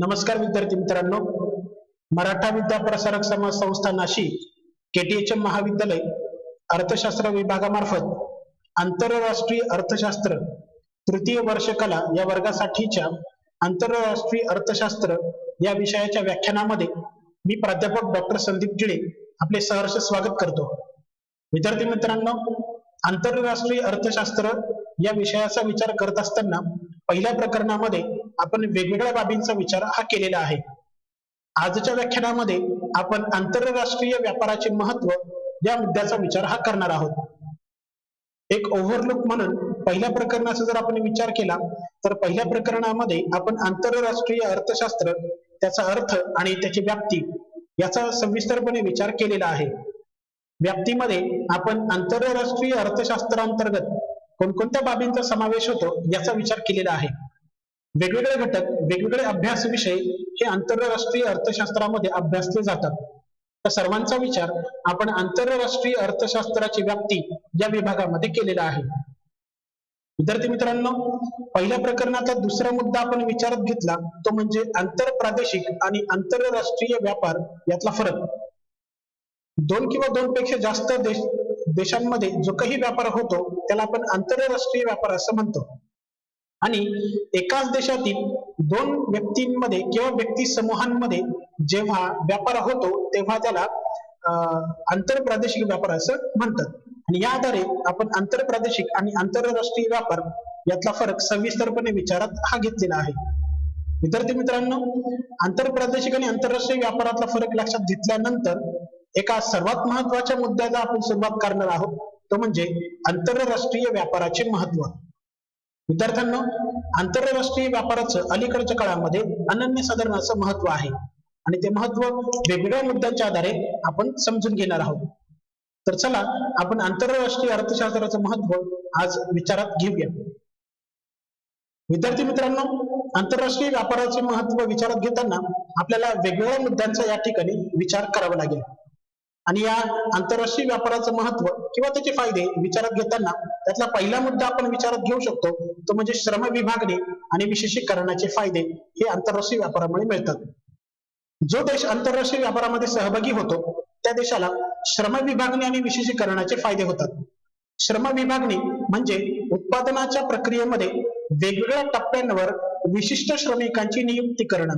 नमस्कार विद्यार्थी मित्रांनो. मराठा विद्या प्रसारक समाज संस्था नाशिक केटीएचएम महाविद्यालय अर्थशास्त्र विभागामार्फत आंतरराष्ट्रीय अर्थशास्त्र तृतीय वर्ष कला या वर्गासाठीच्या आंतरराष्ट्रीय अर्थशास्त्र या विषयाच्या व्याख्यानामध्ये मी प्राध्यापक डॉक्टर संदीप जिळे आपले सहर्ष स्वागत करतो. विद्यार्थी मित्रांनो आंतरराष्ट्रीय अर्थशास्त्र या विषयाचा विचार करत असताना पहिल्या प्रकरणामध्ये आपण वेगवेगळ्या बाबींचा विचार हा केलेला आहे. आजच्या व्याख्यानामध्ये आपण आंतरराष्ट्रीय व्यापाराचे महत्त्व या मुद्द्याचा विचार हा करणार आहोत. एक ओव्हरलुक म्हणून पहिल्या प्रकरणाचा जर आपण विचार केला तर पहिल्या प्रकरणामध्ये आपण आंतरराष्ट्रीय अर्थशास्त्र त्याचा अर्थ आणि त्याची व्याप्ती याचा सविस्तरपणे विचार केलेला आहे. व्याप्तीमध्ये आपण आंतरराष्ट्रीय अर्थशास्त्रांतर्गत कोणकोणत्या बाबींचा समावेश होतो याचा विचार केलेला आहे. वेगवेगळे घटक वेगवेगळे अभ्यास विषय हे आंतरराष्ट्रीय अर्थशास्त्रामध्ये अभ्यासले जातात. तर सर्वांचा विचार आपण आंतरराष्ट्रीय अर्थशास्त्राची व्याप्ती या विभागामध्ये केलेला आहे. विद्यार्थी मित्रांनो पहिल्या प्रकरणाचा दुसरा मुद्दा आपण विचारात घेतला तो म्हणजे आंतरप्रादेशिक आणि आंतरराष्ट्रीय व्यापार यातला फरक. दोन किंवा दोन पेक्षा जास्त देश देशांमध्ये जो काही व्यापार होतो त्याला आपण आंतरराष्ट्रीय व्यापार असं म्हणतो. आणि एकाच देशातील दोन व्यक्तींमध्ये किंवा व्यक्ती समूहांमध्ये जेव्हा व्यापार होतो तेव्हा त्याला अं, आंतरप्रादेशिक व्यापार असं म्हणतात. आणि या आधारे आपण आंतरप्रादेशिक आणि आंतरराष्ट्रीय व्यापार यातला फरक सविस्तरपणे विचारात हा घेतलेला आहे. विद्यार्थी मित्रांनो आंतरप्रादेशिक आणि आंतरराष्ट्रीय व्यापारातला फरक लक्षात घेतल्यानंतर एका सर्वात महत्त्वाच्या मुद्द्याला आपण सुरुवात करणार आहोत. तो म्हणजे आंतरराष्ट्रीय व्यापाराचे महत्त्व विद्यार्थ्यांना आंतरराष्ट्रीय व्यापाराचं अलीकडच्या काळामध्ये अनन्यसाधारण असं महत्त्व आहे. आणि ते महत्त्व वेगवेगळ्या मुद्द्यांच्या आधारे आपण समजून घेणार आहोत. तर चला आपण आंतरराष्ट्रीय अर्थशास्त्राचं महत्त्व आज विचारात घेऊया. विद्यार्थी मित्रांनो आंतरराष्ट्रीय व्यापाराचे महत्त्व विचारात घेताना आपल्याला वेगवेगळ्या मुद्द्यांचा या ठिकाणी विचार करावा लागेल. आणि या आंतरराष्ट्रीय व्यापाराचं महत्त्व किंवा त्याचे फायदे विचारात घेताना त्यातला पहिला मुद्दा आपण विचारात घेऊ शकतो तो म्हणजे श्रम विभागणे आणि विशेषीकरणाचे फायदे हे आंतरराष्ट्रीय व्यापारामुळे मिळतात. जो देश आंतरराष्ट्रीय व्यापारामध्ये सहभागी होतो त्या देशाला श्रम विभागणी आणि विशेषीकरणाचे फायदे होतात. श्रम विभागणी म्हणजे उत्पादनाच्या प्रक्रियेमध्ये वेगवेगळ्या टप्प्यांवर विशिष्ट श्रमिकांची नियुक्ती करणं.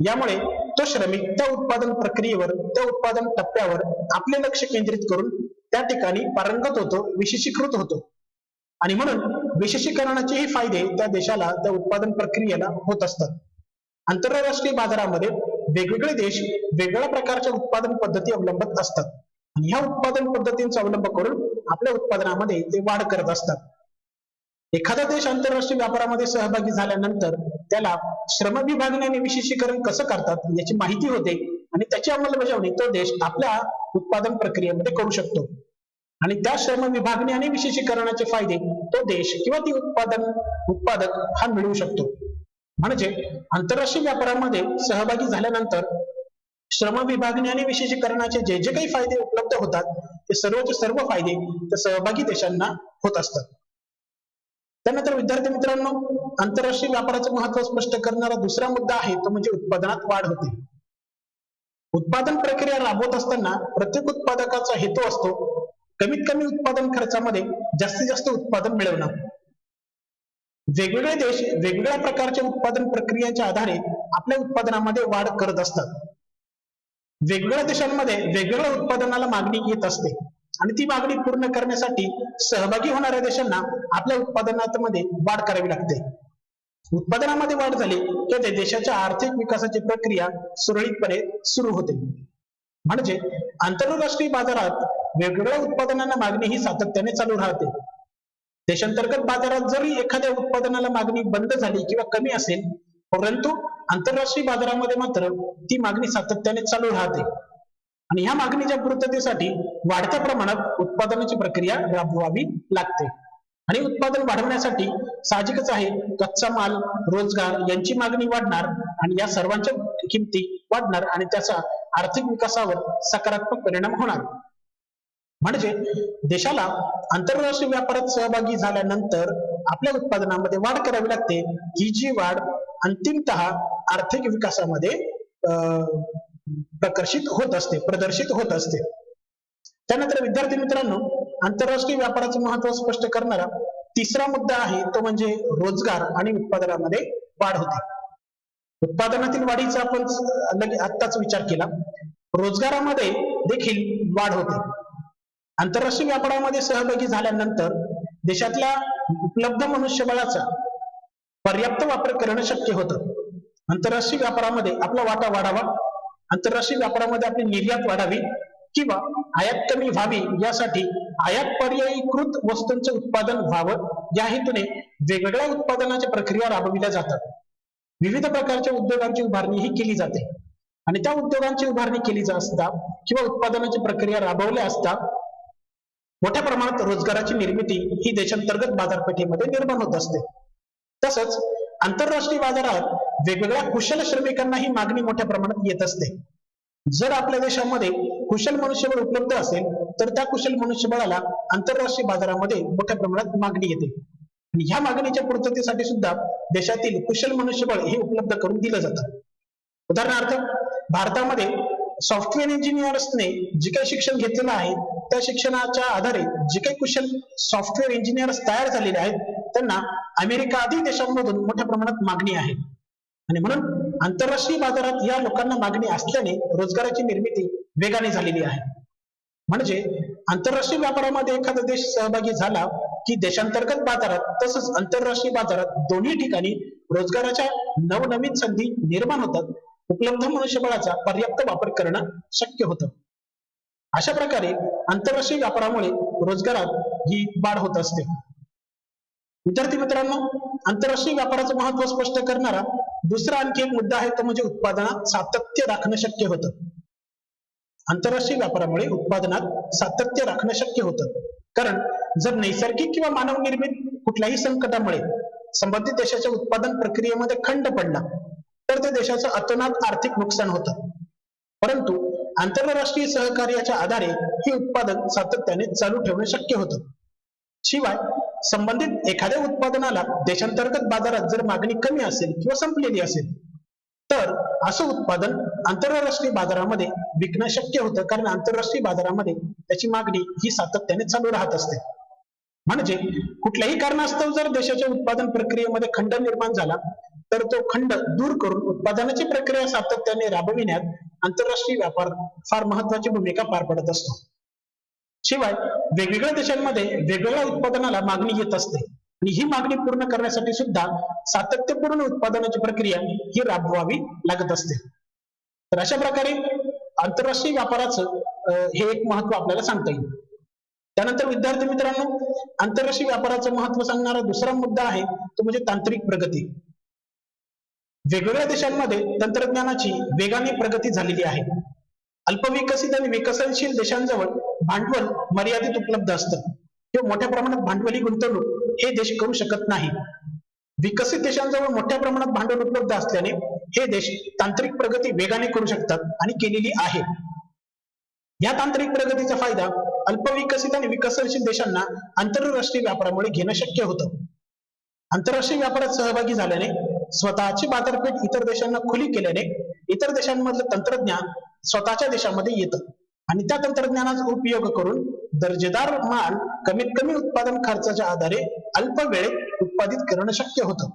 यामुळे तो श्रमिक त्या उत्पादन प्रक्रियेवर त्या उत्पादन टप्प्यावर आपले लक्ष केंद्रित करून त्या ठिकाणी पारंगत होतो विशेषीकृत होतो. आणि म्हणून विशेषीकरणाचेही फायदे त्या देशाला त्या उत्पादन प्रक्रियेला होत असतात. आंतरराष्ट्रीय बाजारामध्ये वेगवेगळे देश वेगवेगळ्या प्रकारच्या उत्पादन पद्धती अवलंबत असतात. आणि ह्या उत्पादन पद्धतींचा अवलंब करून आपल्या उत्पादनामध्ये ते वाढ करत असतात. एखादा देश आंतरराष्ट्रीय व्यापारामध्ये सहभागी झाल्यानंतर त्याला श्रम विभागणी आणि विशेषीकरण कसं करतात याची माहिती होते आणि त्याची अंमलबजावणी तो देश आपल्या उत्पादन प्रक्रियेमध्ये करू शकतो. आणि त्या श्रम विभागणी आणि विशेषीकरणाचे फायदे तो देश किंवा ती उत्पादन उत्पादक हा मिळवू शकतो. म्हणजे आंतरराष्ट्रीय व्यापारामध्ये सहभागी झाल्यानंतर श्रम विभागणी आणि विशेषीकरणाचे जे जे काही फायदे उपलब्ध होतात ते सर्वचे सर्व फायदे त्या सहभागी देशांना होत असतात. त्यानंतर विद्यार्थी मित्रांनो आंतरराष्ट्रीय व्यापाराचं महत्त्व स्पष्ट करणारा दुसरा मुद्दा आहे तो म्हणजे उत्पादनात वाढ होते. उत्पादन प्रक्रिया राबवत असताना प्रत्येक उत्पादकाचा हेतू असतो कमीत कमी उत्पादन खर्चामध्ये जास्तीत जास्त उत्पादन मिळवणं. वेगवेगळे देश वेगवेगळ्या प्रकारच्या उत्पादन प्रक्रियांच्या आधारे आपल्या उत्पादनामध्ये वाढ करत असतात. वेगवेगळ्या देशांमध्ये वेगवेगळ्या उत्पादनाला मागणी येत असते आणि ती मागणी पूर्ण करण्यासाठी सहभागी होणाऱ्या देशांना आपल्या उत्पादनामध्ये वाढ करावी लागते. उत्पादनामध्ये वाढ झाली की ते देशाच्या आर्थिक विकासाची प्रक्रिया सुरळीतपणे सुरू होते. म्हणजे आंतरराष्ट्रीय बाजारात वेगवेगळ्या उत्पादनांना मागणी ही सातत्याने चालू राहते. देशांतर्गत बाजारात जरी एखाद्या उत्पादनाला मागणी बंद झाली किंवा कमी असेल परंतु आंतरराष्ट्रीय बाजारामध्ये मात्र ती मागणी सातत्याने चालू राहते. आणि ह्या मागणीच्या पूर्ततेसाठी वाढत्या प्रमाणात उत्पादनाची प्रक्रिया राबवावी लागते. आणि उत्पादन वाढवण्यासाठी साहजिकच आहे. कच्चा माल रोजगार यांची मागणी वाढणार आणि या सर्वांच्या किमती वाढणार आणि त्याचा आर्थिक विकासावर सकारात्मक परिणाम होणार. म्हणजे देशाला आंतरराष्ट्रीय व्यापारात सहभागी झाल्यानंतर आपल्या उत्पादनामध्ये वाढ करावी लागते. ही जी वाढ अंतिमत आर्थिक विकासामध्ये अं, प्रकर्षित होत असते प्रदर्शित होत असते. त्यानंतर विद्यार्थी मित्रांनो आंतरराष्ट्रीय व्यापाराचं महत्त्व स्पष्ट करणारा तिसरा मुद्दा आहे तो म्हणजे रोजगार आणि उत्पादनामध्ये वाढ होते. उत्पादनातील वाढीचा आपण आत्ताच विचार केला. रोजगारामध्ये देखील वाढ होते. आंतरराष्ट्रीय व्यापारामध्ये सहभागी झाल्यानंतर देशातल्या उपलब्ध मनुष्यबळाचा पर्याप्त वापर करणं शक्य होतं. आंतरराष्ट्रीय व्यापारामध्ये आपला वाटा वाढावा. आंतरराष्ट्रीय व्यापारामध्ये आपली निर्यात वाढावी किंवा आयात कमी व्हावी यासाठी आयात पर्यायीकृत वस्तूंचं उत्पादन व्हावं या हेतूने वेगवेगळ्या उत्पादनाच्या प्रक्रिया राबविल्या जातात. विविध प्रकारच्या उद्योगांची उभारणी ही केली जाते. आणि त्या उद्योगांची उभारणी केली जात असता किंवा उत्पादनाची प्रक्रिया राबवल्या असता मोठ्या प्रमाणात रोजगाराची निर्मिती ही देशांतर्गत बाजारपेठेमध्ये निर्माण होत असते. तसंच आंतरराष्ट्रीय बाजारात वेगवेगळ्या कुशल श्रमिकांना ही मागणी मोठ्या प्रमाणात येत असते. जर आपल्या देशामध्ये कुशल मनुष्यबळ उपलब्ध असेल तर त्या कुशल मनुष्यबळाला आंतरराष्ट्रीय बाजारामध्ये मोठ्या प्रमाणात मागणी येते. आणि ह्या मागणीच्या पूर्ततेसाठी सुद्धा देशातील कुशल मनुष्यबळ हे उपलब्ध करून दिलं जातं. उदाहरणार्थ भारतामध्ये सॉफ्टवेअर इंजिनियर्सने जे काही शिक्षण घेतलेलं आहे त्या शिक्षणाच्या आधारे जे काही कुशल सॉफ्टवेअर इंजिनियर्स तयार झालेले आहेत त्यांना अमेरिका आदी देशांमधून मोठ्या प्रमाणात मागणी आहे. आणि म्हणून आंतरराष्ट्रीय बाजारात या लोकांना मागणी असल्याने रोजगाराची निर्मिती वेगाने झालेली आहे. म्हणजे आंतरराष्ट्रीय व्यापारामध्ये एखादा देश सहभागी झाला की देशांतर्गत बाजारात तसंच आंतरराष्ट्रीय बाजारात दोन्ही ठिकाणी रोजगाराच्या नवनवीन संधी निर्माण होतात. उपलब्ध मनुष्यबळाचा पर्याप्त वापर करणं शक्य होतं. अशा प्रकारे आंतरराष्ट्रीय व्यापारामुळे रोजगारात ही वाढ होत असते. विद्यार्थी मित्रांनो आंतरराष्ट्रीय व्यापाराचं महत्त्व स्पष्ट करणारा दुसरा आणखी एक मुद्दा आहे तो म्हणजे उत्पादनात सातत्य राखणं शक्य होतं. आंतरराष्ट्रीय व्यापारामुळे उत्पादनात सातत्य राखणं शक्य होतं. कारण जर नैसर्गिक किंवा मानवनिर्मित कुठल्याही संकटामुळे संबंधित देशाच्या उत्पादन प्रक्रियेमध्ये खंड पडला तर त्या देशाचं अतोनात आर्थिक नुकसान होतं. परंतु आंतरराष्ट्रीय सहकार्याच्या आधारे हे उत्पादन सातत्याने चालू ठेवणं शक्य होतं. शिवाय संबंधित एखाद्या उत्पादनाला देशांतर्गत बाजारात जर मागणी कमी असेल किंवा संपलेली असेल तर असं उत्पादन आंतरराष्ट्रीय बाजारामध्ये विकणं शक्य होतं कारण आंतरराष्ट्रीय बाजारामध्ये त्याची मागणी ही सातत्याने चालू राहत असते. म्हणजे कुठल्याही कारणास्तव जर देशाच्या उत्पादन प्रक्रियेमध्ये खंड निर्माण झाला तर तो खंड दूर करून उत्पादनाची प्रक्रिया सातत्याने राबविण्यात आंतरराष्ट्रीय व्यापार फार महत्वाची भूमिका पार पडत असतो. शिवाय वेगवेगळ्या देशांमध्ये वेगवेगळ्या उत्पादनाला मागणी येत असते आणि ही मागणी पूर्ण करण्यासाठी सुद्धा सातत्यपूर्ण उत्पादनाची प्रक्रिया ही राबवावी लागत असते. तर अशा प्रकारे आंतरराष्ट्रीय व्यापाराचं अं, हे एक महत्त्व आपल्याला सांगता येईल. त्यानंतर विद्यार्थी मित्रांनो आंतरराष्ट्रीय व्यापाराचं महत्त्व सांगणारा दुसरा मुद्दा आहे तो म्हणजे तांत्रिक प्रगती. वेगवेगळ्या देशांमध्ये तंत्रज्ञानाची वेगाने प्रगती झालेली आहे. अल्पविकसित आणि विकसनशील देशांजवळ भांडवल मर्यादित उपलब्ध असतं. किंवा मोठ्या प्रमाणात भांडवली गुंतवणूक हे देश करू शकत नाही. विकसित देशांजवळ मोठ्या प्रमाणात भांडवल उपलब्ध असल्याने हे देश तांत्रिक प्रगती वेगाने करू शकतात आणि केलेली आहे. या तांत्रिक प्रगतीचा फायदा अल्पविकसित आणि विकसनशील देशांना आंतरराष्ट्रीय व्यापारामुळे घेणं शक्य होतं. आंतरराष्ट्रीय व्यापारात सहभागी झाल्याने स्वतःची बाजारपेठ इतर देशांना खुली केल्याने इतर देशांमधलं तंत्रज्ञान स्वतःच्या देशामध्ये येतं. आणि त्या तंत्रज्ञानाचा उपयोग करून दर्जेदार माल कमीत कमी उत्पादन खर्चाच्या आधारे अल्प वेळेत उत्पादित करणं शक्य होतं.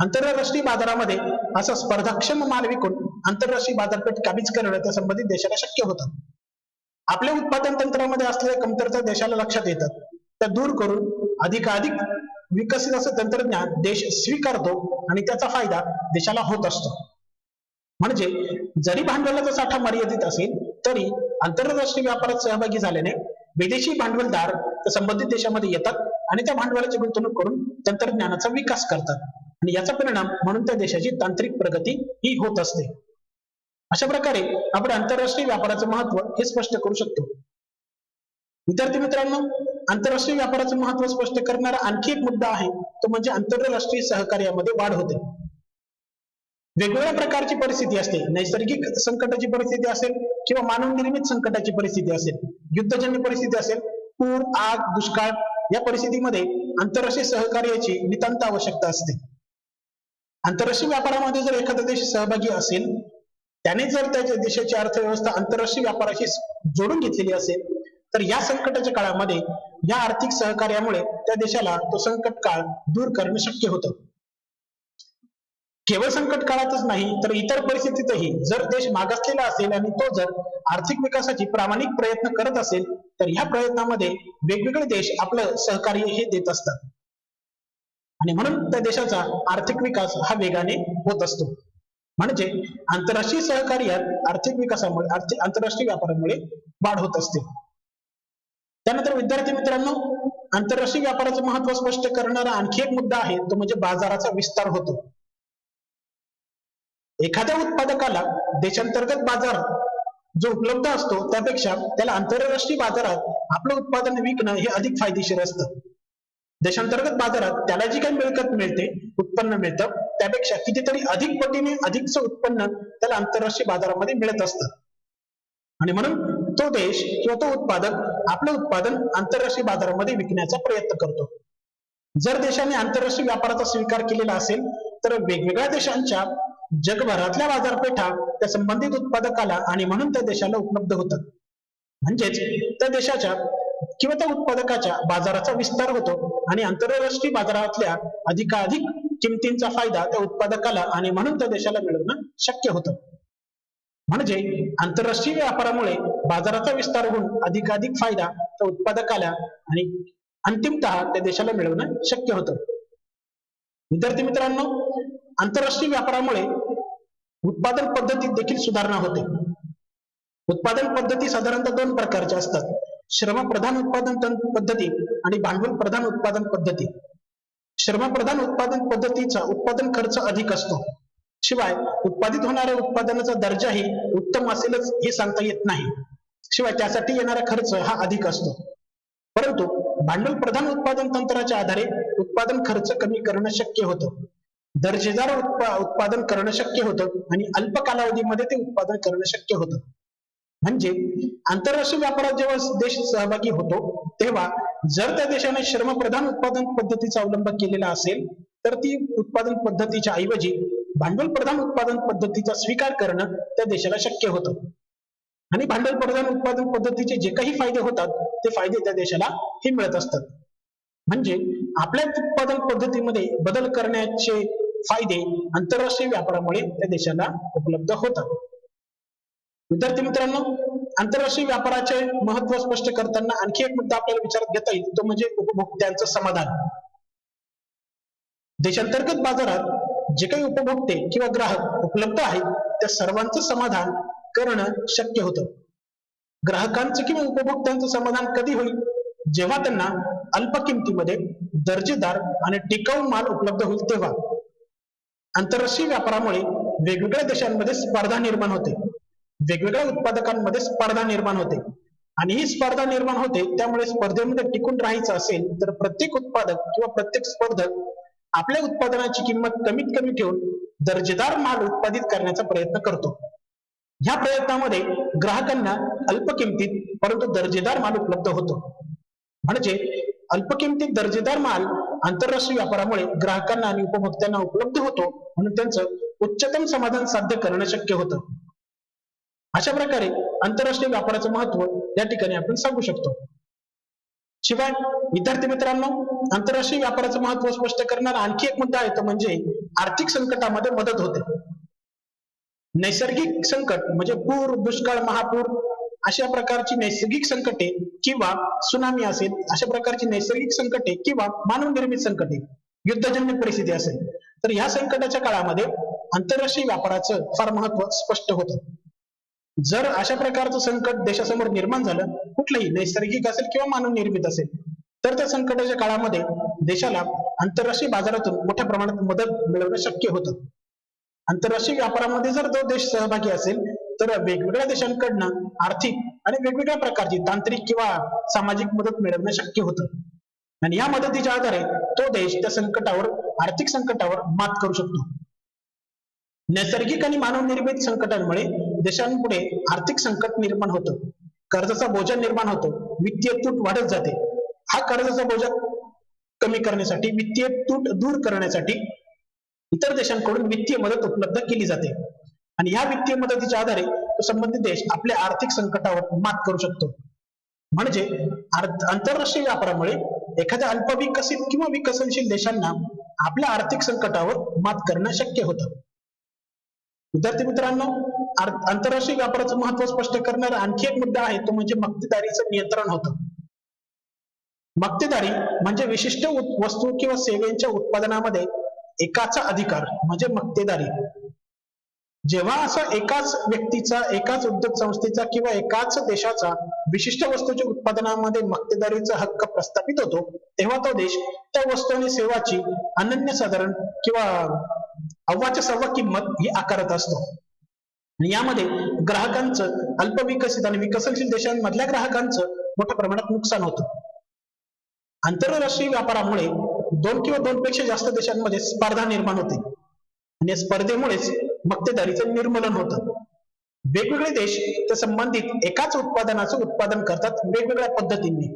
आंतरराष्ट्रीय बाजारामध्ये असा स्पर्धाक्षम माल विकून आंतरराष्ट्रीय बाजारपेठ काबीज करणं त्या संबंधित देशाला शक्य होतं. आपल्या उत्पादन तंत्रामध्ये असलेल्या कमतरता देशाला लक्षात येतात त्या दूर करून अधिकाधिक विकसित असं तंत्रज्ञान देश स्वीकारतो आणि त्याचा फायदा देशाला होत असतो. म्हणजे जरी भांडवलाचा साठा मर्यादित असेल तरी आंतरराष्ट्रीय व्यापारात सहभागी झाल्याने विदेशी भांडवलदार संबंधित देशामध्ये येतात आणि त्या भांडवलाची गुंतवणूक करून तंत्रज्ञानाचा विकास करतात. आणि याचा परिणाम म्हणून त्या देशाची तांत्रिक प्रगती ही होत असते. अशा प्रकारे आपण आंतरराष्ट्रीय व्यापाराचं महत्त्व हे स्पष्ट करू शकतो. विद्यार्थी मित्रांनो आंतरराष्ट्रीय व्यापाराचं महत्त्व स्पष्ट करणारा आणखी एक मुद्दा आहे तो म्हणजे आंतरराष्ट्रीय सहकार्यामध्ये वाढ होते. वेगवेगळ्या प्रकारची परिस्थिती असते. नैसर्गिक संकटाची परिस्थिती असेल किंवा मानवनिर्मित संकटाची परिस्थिती असेल युद्धजन्य परिस्थिती असेल पूर आग दुष्काळ या परिस्थितीमध्ये आंतरराष्ट्रीय सहकार्याची नितांत आवश्यकता असते. आंतरराष्ट्रीय व्यापारामध्ये जर एखादा देश सहभागी असेल त्याने जर त्याच्या देशाची अर्थव्यवस्था आंतरराष्ट्रीय व्यापाराशी जोडून घेतलेली असेल तर या संकटाच्या काळामध्ये या आर्थिक सहकार्यामुळे त्या देशाला तो संकट काळ दूर करणं शक्य होतं. केवळ संकट काळातच नाही तर इतर परिस्थितीतही जर देश मागासलेला असेल आणि तो जर आर्थिक विकासाची प्रामाणिक प्रयत्न करत असेल तर ह्या प्रयत्नामध्ये वेगवेगळे देश आपलं सहकार्य हे देत असतात. आणि म्हणून त्या देशाचा आर्थिक विकास हा वेगाने होत असतो. म्हणजे आंतरराष्ट्रीय सहकार्यात आर्थिक विकासामुळे आर्थिक आंतरराष्ट्रीय व्यापारामुळे वाढ होत असते. त्यानंतर विद्यार्थी मित्रांनो आंतरराष्ट्रीय व्यापाराचं महत्त्व स्पष्ट करणारा आणखी एक मुद्दा आहे तो म्हणजे बाजाराचा विस्तार होतो. एखाद्या उत्पादकाला देशांतर्गत बाजार जो उपलब्ध असतो त्यापेक्षा त्याला आंतरराष्ट्रीय बाजारात आपलं उत्पादन विकणं हे अधिक फायदेशीर असतं. देशांतर्गत बाजारात त्याला जी काही मिळकत मिळते उत्पन्न मिळतं त्यापेक्षा कितीतरी अधिक पटीने अधिकचं उत्पन्न त्याला आंतरराष्ट्रीय बाजारामध्ये मिळत असतं. आणि म्हणून तो देश किंवा तो उत्पादक आपलं उत्पादन आंतरराष्ट्रीय बाजारामध्ये विकण्याचा प्रयत्न करतो. जर देशाने आंतरराष्ट्रीय व्यापाराचा स्वीकार केलेला असेल तर वेगवेगळ्या देशांच्या जगभरातल्या बाजारपेठा त्या संबंधित उत्पादकाला आणि म्हणून त्या देशाला उपलब्ध होतात. म्हणजेच त्या देशाच्या किंवा त्या उत्पादकाच्या बाजाराचा विस्तार होतो. आणि आंतरराष्ट्रीय बाजारातल्या अधिकाधिक किमतींचा फायदा त्या उत्पादकाला आणि म्हणून त्या देशाला मिळवणं शक्य होतं. म्हणजे आंतरराष्ट्रीय व्यापारामुळे बाजाराचा विस्तार होऊन अधिकाधिक फायदा त्या उत्पादकाला आणि अंतिमतः त्या देशाला मिळवणं शक्य होतं. विद्यार्थी मित्रांनो आंतरराष्ट्रीय व्यापारामुळे उत्पादन पद्धतीत देखील सुधारणा होते. उत्पादन पद्धती साधारणतः दोन प्रकारच्या असतात. श्रम प्रधान उत्पादन तंत्र पद्धती आणि भांडवल प्रधान उत्पादन पद्धती. श्रम प्रधान उत्पादन पद्धतीचा उत्पादन खर्च अधिक असतो. शिवाय उत्पादित होणाऱ्या उत्पादनाचा दर्जाही उत्तम असेलच हे सांगता येत नाही. शिवाय त्यासाठी येणारा खर्च हा अधिक असतो. परंतु भांडवल प्रधान उत्पादन तंत्राच्या आधारे उत्पादन खर्च कमी करणं शक्य होतं. दर्जेदार उत्पा उत्पादन करणं शक्य होतं आणि अल्प कालावधीमध्ये ते उत्पादन करणं शक्य होतं. म्हणजे आंतरराष्ट्रीय व्यापारात जेव्हा देश सहभागी होतो तेव्हा जर त्या देशाने श्रमप्रधान उत्पादन पद्धतीचा अवलंब केलेला असेल तर ती उत्पादन पद्धतीच्या ऐवजी भांडवल प्रधान उत्पादन पद्धतीचा स्वीकार करणं त्या देशाला शक्य होतं. आणि भांडवल प्रधान उत्पादन पद्धतीचे जे काही फायदे होतात ते फायदे त्या देशाला हे मिळत असतात. म्हणजे आपल्या उत्पादन पद्धतीमध्ये बदल करण्याचे फायदे आंतरराष्ट्रीय व्यापारामुळे त्या देशाला उपलब्ध होतात. विद्यार्थी मित्रांनो आंतरराष्ट्रीय व्यापाराचे महत्त्व स्पष्ट करताना आणखी एक मुद्दा आपल्याला विचारात घेता येईल तो म्हणजे उपभोक्त्यांचं समाधान. देशांतर्गत बाजारात जे काही उपभोक्ते किंवा ग्राहक उपलब्ध आहेत त्या सर्वांचं समाधान करणं शक्य होतं. ग्राहकांचं किंवा उपभोक्त्यांचं समाधान कधी होईल? जेव्हा त्यांना अल्प किमतीमध्ये दर्जेदार आणि टिकाऊ माल उपलब्ध होईल तेव्हा. आंतरराष्ट्रीय व्यापारामुळे वेगवेगळ्या देशांमध्ये स्पर्धा निर्माण होते. वेगवेगळ्या उत्पादकांमध्ये स्पर्धा निर्माण होते. आणि ही स्पर्धा निर्माण होते त्यामुळे स्पर्धेमध्ये टिकून राहायचं असेल तर प्रत्येक उत्पादक किंवा प्रत्येक स्पर्धक आपल्या उत्पादनाची किंमत कमीत कमी ठेवून दर्जेदार माल उत्पादित करण्याचा प्रयत्न करतो. ह्या प्रयत्नामध्ये ग्राहकांना अल्प किमतीत परंतु दर्जेदार माल उपलब्ध होतो. म्हणजे अल्प किमतीत दर्जेदार माल आंतरराष्ट्रीय व्यापारामुळे ग्राहकांना आणि उपभोक्त्यांना उपलब्ध होतो म्हणून त्यांचं उच्चतम समाधान साध्य करणं शक्य होतं. अशा प्रकारे आंतरराष्ट्रीय व्यापाराचं महत्त्व या ठिकाणी आपण सांगू शकतो. शिवाय विद्यार्थी मित्रांनो आंतरराष्ट्रीय व्यापाराचं महत्त्व स्पष्ट करणारा आणखी एक मुद्दा आहे तो म्हणजे आर्थिक संकटामध्ये मदत होते. नैसर्गिक संकट म्हणजे पूर दुष्काळ महापूर अशा प्रकारची नैसर्गिक संकटे किंवा सुनामी असेल अशा प्रकारची नैसर्गिक संकटे किंवा मानव निर्मित संकटे युद्धजन्य परिस्थिती असेल तर ह्या संकटाच्या काळामध्ये आंतरराष्ट्रीय व्यापाराचं फार महत्त्व स्पष्ट होतं. जर अशा प्रकारचं संकट देशासमोर निर्माण झालं कुठलंही नैसर्गिक असेल किंवा मानव निर्मित असेल तर त्या संकटाच्या काळामध्ये देशाला आंतरराष्ट्रीय बाजारातून मोठ्या प्रमाणात मदत मिळवणं शक्य होतं. आंतरराष्ट्रीय व्यापारामध्ये जर तो देश सहभागी असेल तर वेगवेगळ्या देशांकडनं आर्थिक आणि वेगवेगळ्या प्रकारची तांत्रिक किंवा सामाजिक मदत मिळवणं शक्य होतं. आणि या मदतीच्या आधारे तो देश त्या संकटावर आर्थिक संकटावर मात करू शकतो. नैसर्गिक आणि मानव निर्मित संकटांमुळे देशांपुढे आर्थिक संकट निर्माण होतं. कर्जाचा बोजा निर्माण होतो. वित्तीय तूट वाढत जाते. हा कर्जाचा बोजा कमी करण्यासाठी वित्तीय तूट दूर करण्यासाठी इतर देशांकडून वित्तीय मदत उपलब्ध केली जाते. आणि या वित्तीय मदतीच्या आधारे तो संबंधित देश आपल्या आर्थिक संकटावर मात करू शकतो. म्हणजे आंतरराष्ट्रीय व्यापारामुळे एखाद्या अल्पविकसित किंवा विकसनशील देशांना आपल्या आर्थिक संकटावर मात करणं शक्य होतं. विद्यार्थी मित्रांनो आंतरराष्ट्रीय व्यापाराचं महत्त्व स्पष्ट करणारा आणखी एक मुद्दा आहे तो म्हणजे मक्तेदारीचं नियंत्रण होतं. मक्तेदारी म्हणजे विशिष्ट वस्तू किंवा सेवेच्या उत्पादनामध्ये एकाचा अधिकार म्हणजे मक्तेदारी. जेव्हा असा एकाच व्यक्तीचा एकाच उद्योग संस्थेचा किंवा एकाच देशाचा विशिष्ट वस्तूच्या उत्पादनामध्ये मक्तेदारीचा हक्क प्रस्थापित होतो तेव्हा तो देश त्या वस्तू आणि सेवाची अनन्यसाधारण किंवा अव्वाच्या सर्व किंमत ही आकारत असतो. आणि यामध्ये ग्राहकांचं अल्पविकसित आणि विकसनशील देशांमधल्या ग्राहकांचं मोठ्या प्रमाणात नुकसान होतं. आंतरराष्ट्रीय व्यापारामुळे दोन किंवा दोनपेक्षा जास्त देशांमध्ये स्पर्धा निर्माण होते. आणि या स्पर्धेमुळेच मक्तेदारीचं निर्मूलन होतं. वेगवेगळे देश त्या संबंधित एकाच उत्पादनाचं उत्पादन करतात वेगवेगळ्या पद्धतीने.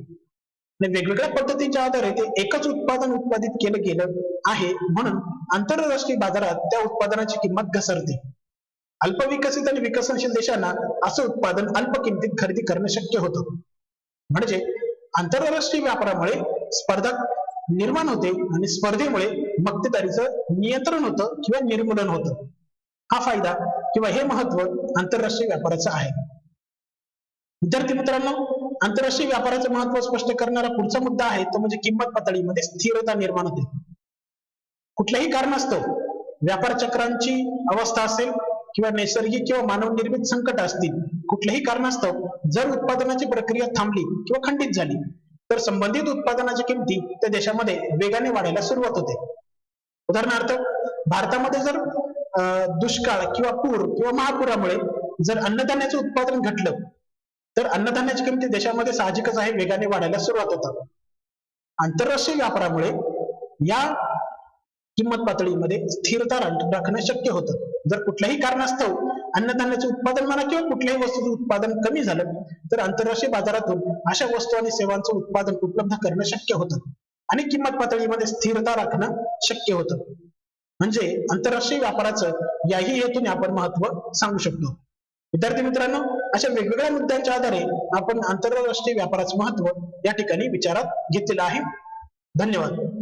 आणि वेगवेगळ्या पद्धतीच्या आधारे ते एकच उत्पादन उत्पादित केलं गेलं आहे म्हणून आंतरराष्ट्रीय बाजारात त्या उत्पादनाची किंमत घसरते. अल्पविकसित आणि विकसनशील देशांना असं उत्पादन अल्प किमतीत खरेदी करणं शक्य होतं. म्हणजे आंतरराष्ट्रीय व्यापारामुळे स्पर्धा निर्माण होते आणि स्पर्धेमुळे मक्तेदारीचं नियंत्रण होतं किंवा निर्मूलन होतं. हा फायदा किंवा हे महत्त्व आंतरराष्ट्रीय व्यापाराचं आहे. विद्यार्थी मित्रांनो आंतरराष्ट्रीय व्यापाराचं महत्त्व स्पष्ट करणारा पुढचा मुद्दा आहे तो म्हणजे किंमत पातळीमध्ये स्थिरता निर्माण होते. कुठल्याही कारणास्तव व्यापार चक्रांची अवस्था असेल किंवा नैसर्गिक किंवा मानवनिर्मित संकट असतील कुठल्याही कारणास्तव जर उत्पादनाची प्रक्रिया थांबली किंवा खंडित झाली तर संबंधित उत्पादनाची किमती त्या देशामध्ये वेगाने वाढायला सुरुवात होते. उदाहरणार्थ भारतामध्ये जर अं, दुष्काळ किंवा पूर किंवा महापुरामुळे जर अन्नधान्याचं उत्पादन घटलं तर अन्नधान्याची किमती देशामध्ये साहजिकच आहे वेगाने वाढायला सुरुवात होतात. आंतरराष्ट्रीय व्यापारामुळे या किंमत पातळीमध्ये स्थिरता राखणं शक्य होतं. जर कुठल्याही कारणास्तव अन्नधान्याचे उत्पादन म्हणा किंवा कुठल्याही वस्तूचं उत्पादन कमी झालं तर आंतरराष्ट्रीय बाजारातून अशा वस्तू आणि सेवांचं उत्पादन उपलब्ध करणं शक्य होतं. आणि किंमत पातळीमध्ये स्थिरता राखणं शक्य होतं. म्हणजे आंतरराष्ट्रीय व्यापाराचं याही हेतूने आपण महत्त्व सांगू शकतो. विद्यार्थी मित्रांनो अशा वेगवेगळ्या मुद्द्यांच्या आधारे आपण आंतरराष्ट्रीय व्यापाराचं महत्त्व या ठिकाणी विचारात घेतलेलं आहे. धन्यवाद.